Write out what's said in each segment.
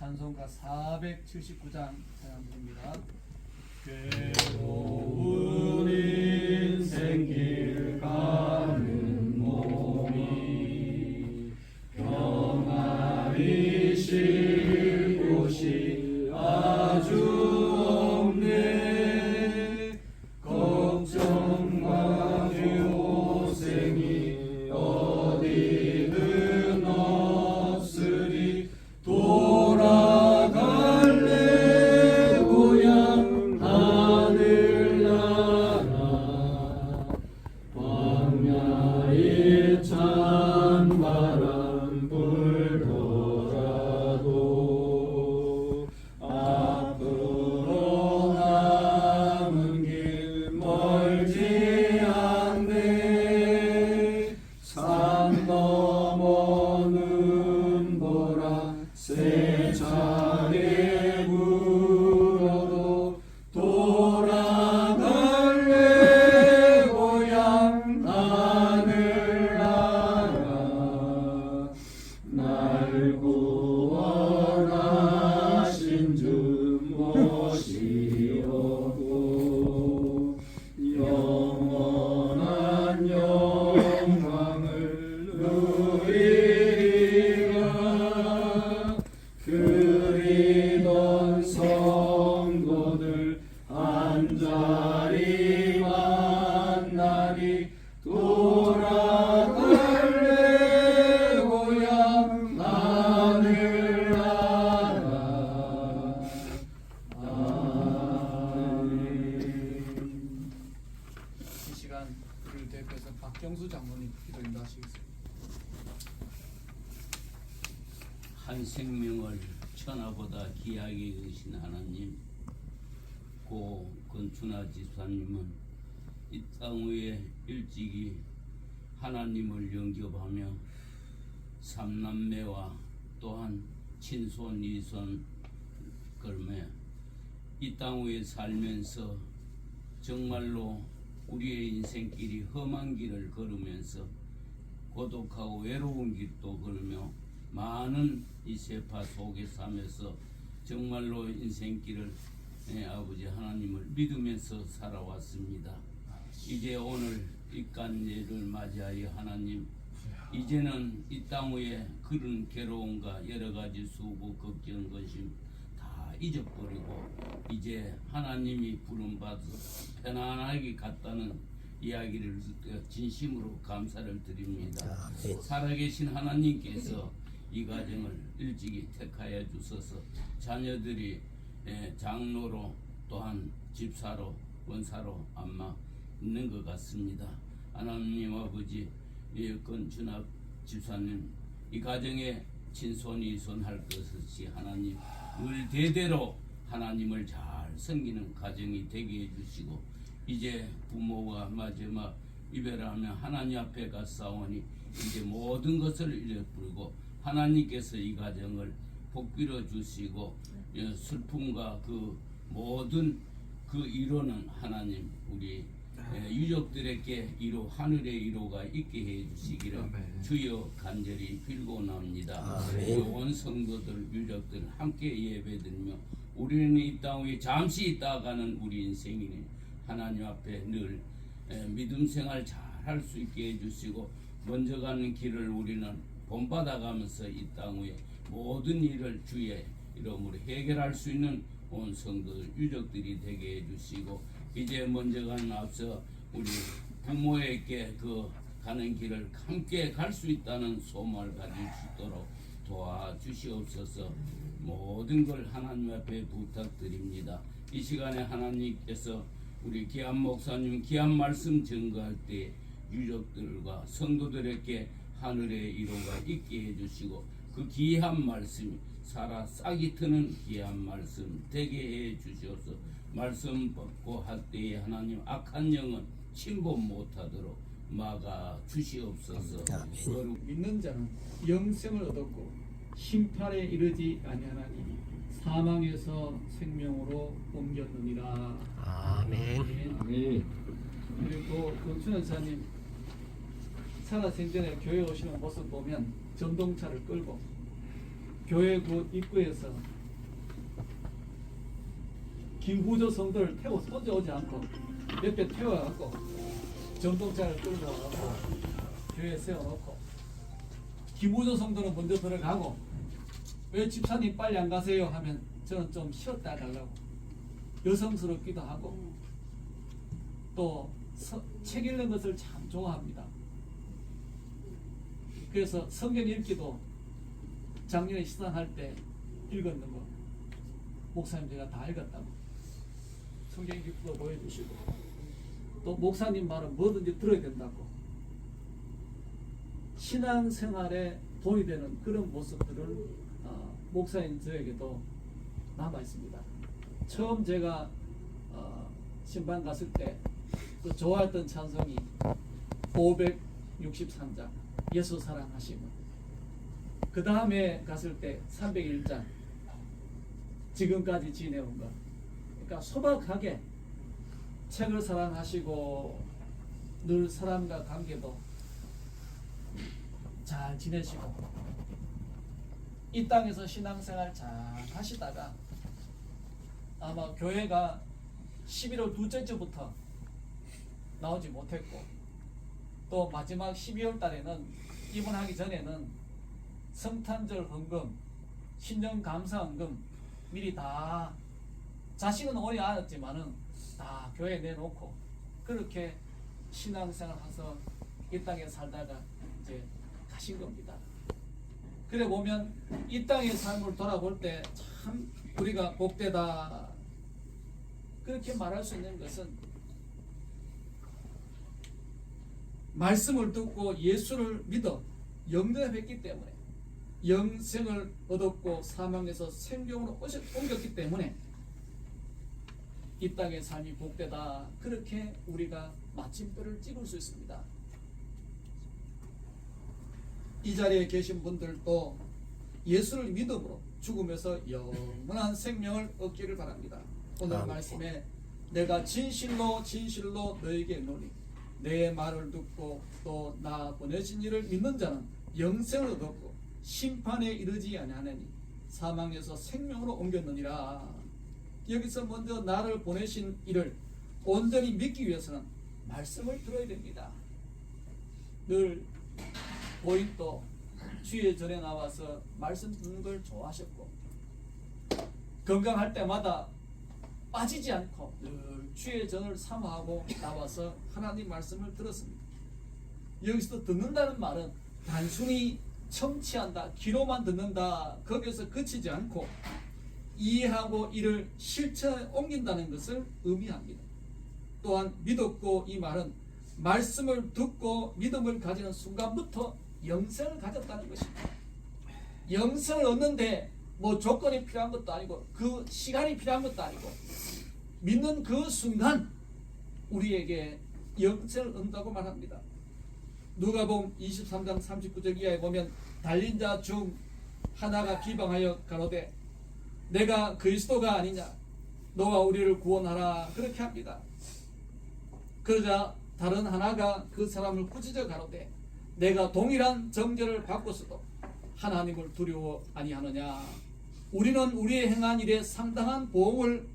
찬송가 479장 찬양드립니다. 괴로운 인생길 가는 몸이 평안히 쉴 곳이 아주 없네 박경수 장로님 기도 인도하시겠습니다. 한 생명을 천하보다 귀하게 여기신 하나님 고 건춘하 집사님은 이 땅 위에 일찍이 하나님을 영접하며 삼남매와 또한 친손 이손 걸매 이 땅 위에 살면서 정말로 우리의 인생길이 험한 길을 걸으면서 고독하고 외로운 길도 걸으며 많은 이 세파 속에 살면서 정말로 인생길을 예, 아버지 하나님을 믿으면서 살아왔습니다. 이제 오늘 입간제를 맞이하여 하나님 이제는 이 땅 위에 그런 괴로움과 여러 가지 수고 걱정 다 잊어버리고 이제 하나님이 부름 받아서 편안하게 갔다는 이야기를 듣고 진심으로 감사를 드립니다. 살아계신 하나님께서 이 가정을 일찍이 택하여 주셔서 자녀들이 예, 장로로 또한 집사로 원사로 아마 있는 것 같습니다. 하나님 아버지 예건 준합 집사님 이 가정에 친손이 손할 것이 하나님 늘 대대로 하나님을 잘 섬기는 가정이 되게 해주시고 이제 부모와 마지막 이별하며 하나님 앞에 가 싸우니 이제 모든 것을 잃어버리고 하나님께서 이 가정을 복빌어 주시고 예, 슬픔과 그 모든 그 위로는 하나님 우리 예, 유족들에게 위로 하늘의 위로가 있게 해 주시기를 주여 간절히 빌고납니다. 온 성도들 유족들 함께 예배드리며 우리는 이땅 위에 잠시 있다가는 우리 인생이니 하나님 앞에 늘 예, 믿음 생활 잘 할 수 있게 해주시고 먼저 가는 길을 우리는 본받아가면서 이땅 위에 모든 일을 주의 이름으로 해결할 수 있는 온 성도들 유족들이 되게 해주시고 이제 먼저 가는 앞서 우리 부모에게 그 가는 길을 함께 갈 수 있다는 소망을 가질 수 있도록 도와주시옵소서 모든 걸 하나님 앞에 부탁드립니다. 이 시간에 하나님께서 우리 귀한 목사님 귀한 말씀 증거할 때 유족들과 성도들에게 하늘의 이로가 있게 해주시고 그 귀한 말씀이 살아 싹이 트는 귀한 말씀 되게 해 주시옵소서 말씀 받고 할 때에 하나님 악한 영은 침범 못하도록 막아 주시옵소서 거룩 믿는 자는 영생을 얻었고 심판에 이르지 아니하나니 사망에서 생명으로 옮겼느니라. 아멘. 아멘. 그리고 권춘현 사님 살아 생전에 교회 오시는 모습 보면 전동차를 끌고 교회 그 입구에서 김구조 성도를 태워서 던져오지 않고 옆에 태워갖고 전동차를 끌고 와갖고 교회에 세워놓고 김구조 성도는 먼저 들어가고 왜 집사님 빨리 안 가세요 하면 저는 좀 쉬었다 가려고 여성스럽기도 하고 또 책 읽는 것을 참 좋아합니다. 그래서 성경 읽기도 작년에 시상할 때 읽었는 거. 목사님 제가 다 읽었다고. 성경 읽기도 보여주시고. 또 목사님 말은 뭐든지 들어야 된다고. 신앙생활에 도움이 되는 그런 모습들을 어, 목사님 저에게도 남아 있습니다. 처음 제가 어, 신방 갔을 때 그 좋아했던 찬송이 563장 예수 사랑하심은 그 다음에 갔을 때 301장 지금까지 지내온 것 그러니까 소박하게 책을 사랑하시고 늘 사람과 관계도 잘 지내시고 이 땅에서 신앙생활 잘 하시다가 아마 교회가 11월 둘째 주부터 나오지 못했고 또 마지막 12월 달에는 입원하기 전에는 성탄절 헌금, 신년 감사 헌금 미리 다 자식은 오래 알았지만은 다 교회에 내놓고 그렇게 신앙생활 해서 이 땅에 살다가 이제 가신 겁니다. 그래 보면 이 땅의 삶을 돌아볼 때 참 우리가 복되다 그렇게 말할 수 있는 것은 말씀을 듣고 예수를 믿어 영접했기 때문에 영생을 얻었고 사망에서 생명으로 옮겼기 때문에 이 땅의 삶이 복되다 그렇게 우리가 마침표를 찍을 수 있습니다. 이 자리에 계신 분들도 예수를 믿음으로 죽음에서 영원한 생명을 얻기를 바랍니다. 오늘. 말씀에 내가 진실로 진실로 너에게 노니 내 말을 듣고 또 나 보내신 이를 믿는 자는 영생을 얻었고 심판에 이르지 아니하느니 사망에서 생명으로 옮겼느니라. 여기서 먼저 나를 보내신 이를 온전히 믿기 위해서는 말씀을 들어야 됩니다. 늘 고인도 주의 전에 나와서 말씀 듣는 걸 좋아하셨고 건강할 때마다 빠지지 않고 늘 주의 전을 사모하고 나와서 하나님 말씀을 들었습니다. 여기서 듣는다는 말은 단순히 청취한다, 귀로만 듣는다, 거기서 그치지 않고 이해하고 이를 실천에 옮긴다는 것을 의미합니다. 또한 믿었고 이 말은 말씀을 듣고 믿음을 가지는 순간부터 영생을 가졌다는 것입니다. 영생을 얻는데 뭐 조건이 필요한 것도 아니고 그 시간이 필요한 것도 아니고 믿는 그 순간 우리에게 영생을 얻는다고 말합니다. 누가복음 23장 39절 이하에 보면 달린 자 중 하나가 비방하여 가로되 내가 그리스도가 아니냐? 너와 우리를 구원하라. 그렇게 합니다. 그러자 다른 하나가 그 사람을 꾸짖어 가로되 내가 동일한 정죄를 받고서도 하나님을 두려워 아니하느냐? 우리는 우리의 행한 일에 상당한 보험을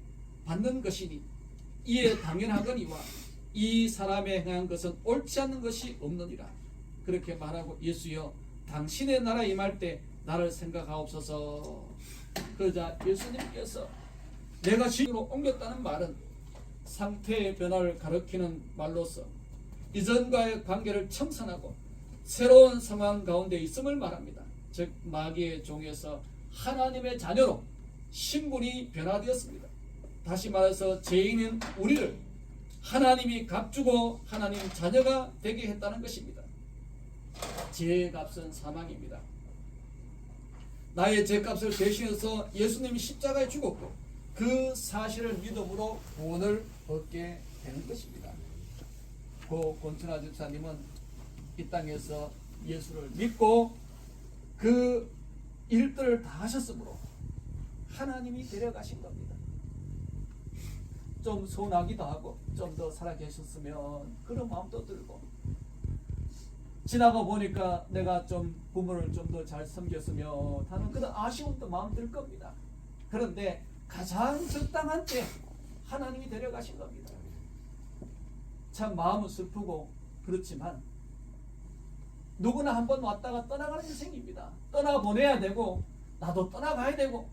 받는 것이니 이에 당연하거니와 이 사람의 행한 것은 옳지 않는 것이 없느니라 그렇게 말하고 예수여 당신의 나라 임할 때 나를 생각하옵소서 그러자 예수님께서 내가 진으로 옮겼다는 말은 상태의 변화를 가리키는 말로서 이전과의 관계를 청산하고 새로운 상황 가운데 있음을 말합니다. 즉 마귀의 종에서 하나님의 자녀로 신분이 변화되었습니다. 다시 말해서 죄인은 우리를 하나님이 값주고 하나님 자녀가 되게 했다는 것입니다. 죄의 값은 사망입니다. 나의 죄값을 대신해서 예수님이 십자가에 죽었고 그 사실을 믿음으로 구원을 얻게 되는 것입니다. 고 권춘아 집사님은 이 땅에서 예수를 믿고 그 일들을 다 하셨으므로 하나님이 데려가신 겁니다. 좀 서운하기도 하고 좀 더 살아계셨으면 그런 마음도 들고 지나가 보니까 내가 좀 부모를 좀 더 잘 섬겼으면 하는 그런 아쉬움도 마음 들 겁니다. 그런데 가장 적당한 때 하나님이 데려가신 겁니다. 참 마음은 슬프고 그렇지만 누구나 한번 왔다가 떠나가는 인생입니다. 떠나 보내야 되고 나도 떠나가야 되고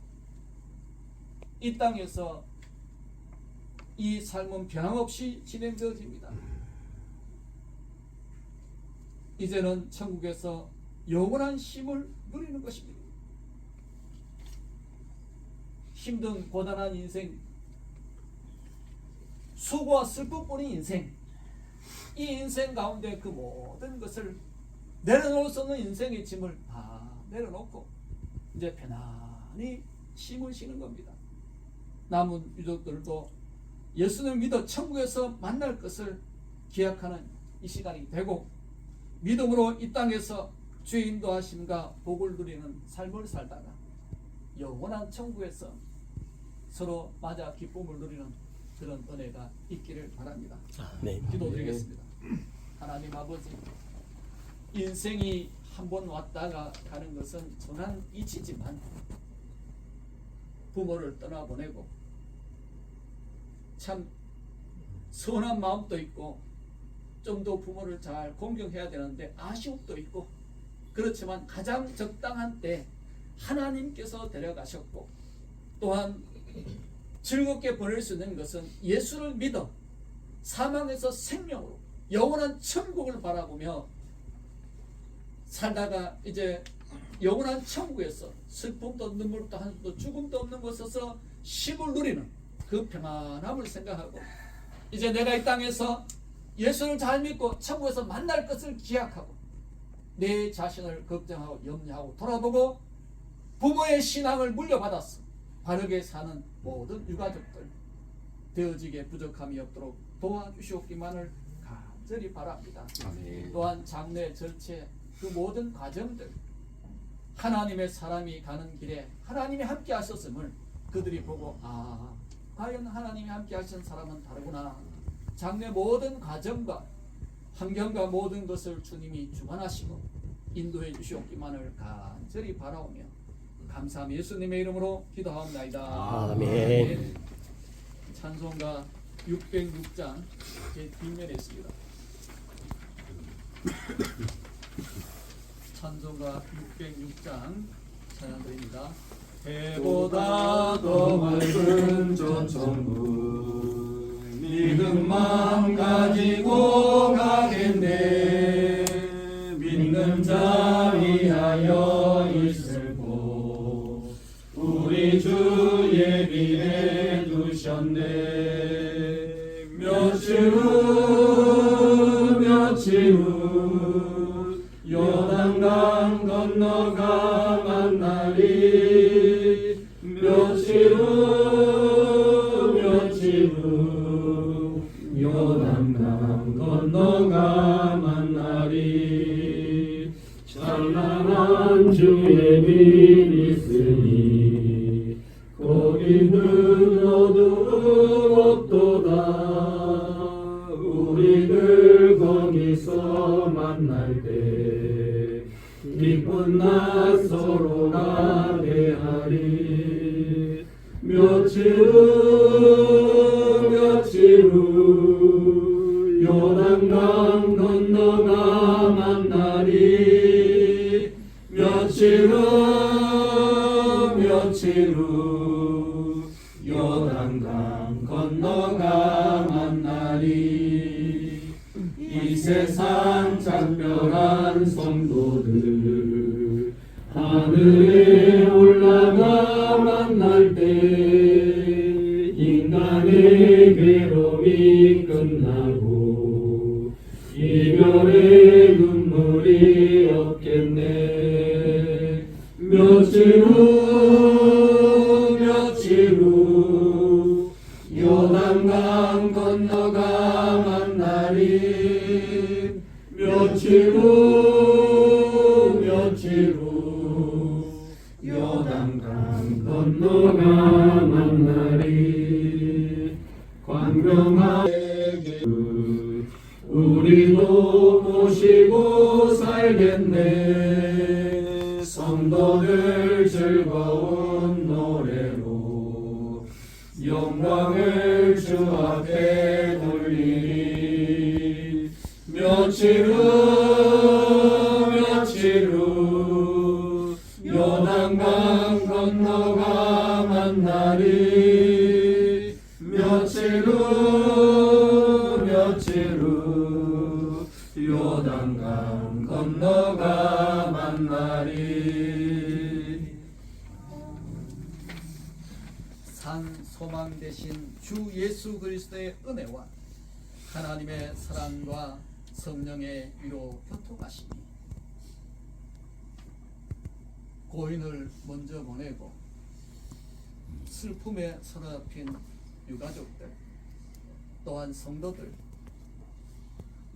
이 땅에서 이 삶은 변함없이 진행되어집니다. 이제는 천국에서 영원한 쉼을 누리는 것입니다. 힘든 고단한 인생, 수고와 슬픔뿐인 인생, 이 인생 가운데 그 모든 것을 내려놓을 수 없는 인생의 짐을 다 내려놓고 이제 편안히 쉼을 쉬는 겁니다. 남은 유족들도 예수를 믿어 천국에서 만날 것을 기약하는 이 시간이 되고 믿음으로 이 땅에서 주의 인도하심과 복을 누리는 삶을 살다가 영원한 천국에서 서로 맞아 기쁨을 누리는 그런 은혜가 있기를 바랍니다. 네. 기도드리겠습니다. 하나님 아버지, 인생이 한 번 왔다가 가는 것은 전한 이치지만 부모를 떠나보내고 참 선한 마음도 있고 좀 더 부모를 잘 공경해야 되는데 아쉬움도 있고 그렇지만 가장 적당한 때 하나님께서 데려가셨고 또한 즐겁게 보낼 수 있는 것은 예수를 믿어 사망에서 생명으로 영원한 천국을 바라보며 살다가 이제 영원한 천국에서 슬픔도 눈물도 한숨도 죽음도 없는 곳에서 쉼을 누리는 그 평안함을 생각하고 이제 내가 이 땅에서 예수를 잘 믿고 천국에서 만날 것을 기약하고 내 자신을 걱정하고 염려하고 돌아보고 부모의 신앙을 물려받았어 바르게 사는 모든 유가족들 되어지게 부족함이 없도록 도와주시옵기만을 간절히 바랍니다. 또한 장례 절체 그 모든 과정들 하나님의 사람이 가는 길에 하나님이 함께 하셨음을 그들이 보고 아 과연 하나님이 함께 하신 사람은 다르구나 장래 모든 과정과 환경과 모든 것을 주님이 주관하시고 인도해 주시옵기만을 간절히 바라오며 감사함 예수님의 이름으로 기도하옵나이다. 아멘. 찬송가 606장 제 뒷면에 있습니다. 찬송가 606장 찬양드립니다. 보다 더 맑은 저 천국 믿음만 가지고 가겠네. 믿는 자 위하여 있을 곳 우리 주 예비해 두셨네. 며칠 후 며칠 후 요단강 건너 서로가 대하리 며칠 후 며칠 후 요단강 모시고 살겠네. 성도들 즐거운 노래로 영광을 주 앞에 돌리리. 며칠 후 며칠 후 요단강 건너가 만나리. 며칠 후 요단강 건너가 만나리. 산 소망 대신 주 예수 그리스도의 은혜와 하나님의 사랑과 성령의 위로 교통하시니 고인을 먼저 보내고 슬픔에 서럽힌 유가족들 또한 성도들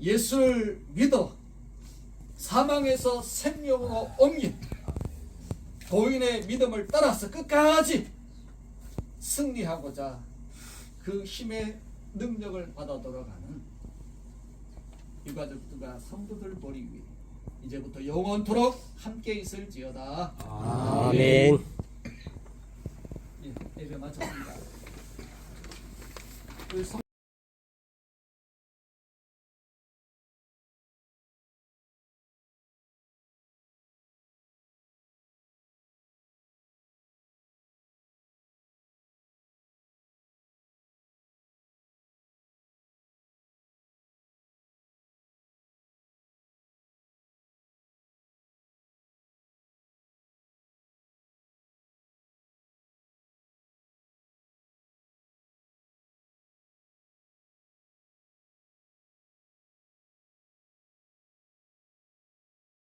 예수를 믿어 사망에서 생명으로 옮긴 고인의 믿음을 따라서 끝까지 승리하고자 그 힘의 능력을 받아 돌아가는 유가족들과 성도들 머리 위에 이제부터 영원토록 함께 있을지어다. 아멘. 예, 예배 마쳤습니다. 성-